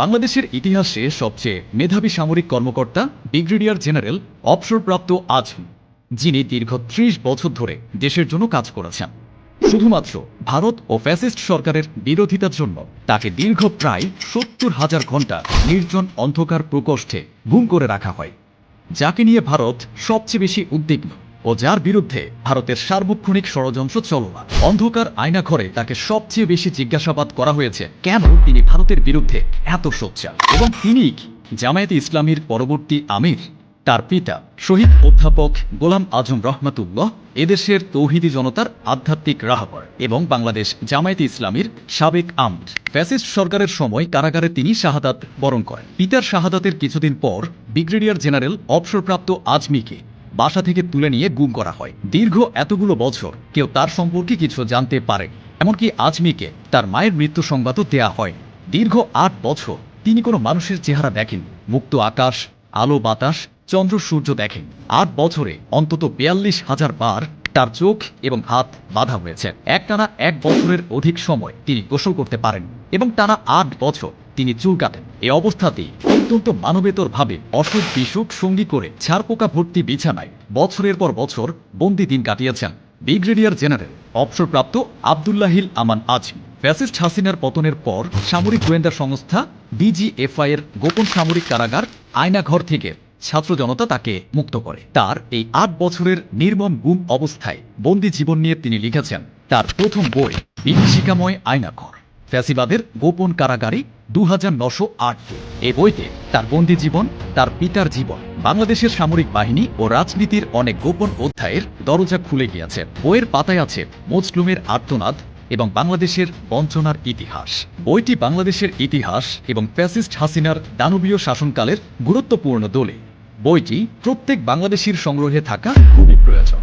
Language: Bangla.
বাংলাদেশের ইতিহাসে সবচেয়ে মেধাবী সামরিক কর্মকর্তা, ব্রিগেডিয়ার জেনারেল, অবসরপ্রাপ্ত আজ যিনি দীর্ঘ ত্রিশ বছর ধরে দেশের জন্য কাজ করেছেন। শুধুমাত্র ভারত ও ফ্যাসিস্ট সরকারের বিরোধিতার জন্য তাকে দীর্ঘ প্রায় সত্তর হাজার ঘণ্টা নির্জন অন্ধকার প্রকোষ্ঠে গুম করে রাখা হয়, যাকে নিয়ে ভারত সবচেয়ে বেশি উদ্বিগ্ন। ও যার বিরুদ্ধে ভারতের সার্বক্ষণিক ষড়যন্ত্র চলমান অন্ধকার আয়নাঘরে তাকে সবচেয়ে বেশি জিজ্ঞাসাবাদ করা হয়েছে, কেন তিনি ভারতের বিরুদ্ধে এত সোচ্চার? এবং তিনি জামায়াতে ইসলামীর পরবর্তী আমির? তার পিতা, শহীদ অধ্যাপক গোলাম আজম রহমাতুল্লাহ, এদেশের তৌহিদি জনতার আধ্যাত্মিক রাহবর এবং বাংলাদেশ জামায়াতে ইসলামীর সাবেক আমদ ফ্যাসিস্ট সরকারের সময় কারাগারে তিনি শাহাদাত বরণ করেন। পিতার শাহাদাতের কিছুদিন পর ব্রিগেডিয়ার জেনারেল অবসরপ্রাপ্ত আজমিকে বাসা থেকে তুলে নিয়ে গুম করা হয়। দীর্ঘ এতগুলো বছর কেউ তার সম্পর্কে কিছু জানতে পারে, এমনকি আজমিকে তার মায়ের মৃত্যু সংবাদও দেয়া হয়। দীর্ঘ আট বছর তিনি কোনো মানুষের চেহারা দেখেন, মুক্ত আকাশ, আলো বাতাস, চন্দ্র সূর্য দেখেন। আট বছরে অন্তত বিয়াল্লিশ হাজার বার তার চোখ এবং হাত বাধা হয়েছে। এক টানা এক বছরের অধিক সময় তিনি গোসল করতে পারেন এবং টানা আট বছর তিনি চুল কাটেন। এই অবস্থাতেই অত্যন্ত মানবেতর ভাবে অসুখ বিসুখ সঙ্গী করে ছারপোকা ভর্তি বিছানায় বছরের পর বছর বন্দি দিন কাটিয়েছেন ব্রিগেডিয়ার জেনারেল। অবসরপ্রাপ্ত আবদুল্লাহিল আমান আজমি ফ্যাসিস্ট হাসিনার পতনের পর সামরিক গোয়েন্দা সংস্থা ডিজিএফআই এর গোপন সামরিক কারাগার আয়নাঘর থেকে ছাত্র জনতা তাকে মুক্ত করে। তার এই আট বছরের নির্মম গুম অবস্থায় বন্দি জীবন নিয়ে তিনি লিখেছেন, তার প্রথম বই বিভীষিকাময় আয়নাঘর। ফ্যাসিবাদের গোপন কারাগারি দু হাজার নশো আট এই বইতে তার বন্দি জীবন, তার পিতার জীবন, বাংলাদেশের সামরিক বাহিনী ও রাজনীতির অনেক গোপন অধ্যায়ের দরজা খুলে গিয়েছে। বইয়ের পাতায় আছে মুসলুমের আর্তনাদ এবং বাংলাদেশের বঞ্চনার ইতিহাস। বইটি বাংলাদেশের ইতিহাস এবং ফ্যাসিস্ট হাসিনার দানবীয় শাসনকালের গুরুত্বপূর্ণ দলে। বইটি প্রত্যেক বাংলাদেশির সংগ্রহে থাকা খুবই প্রয়োজন।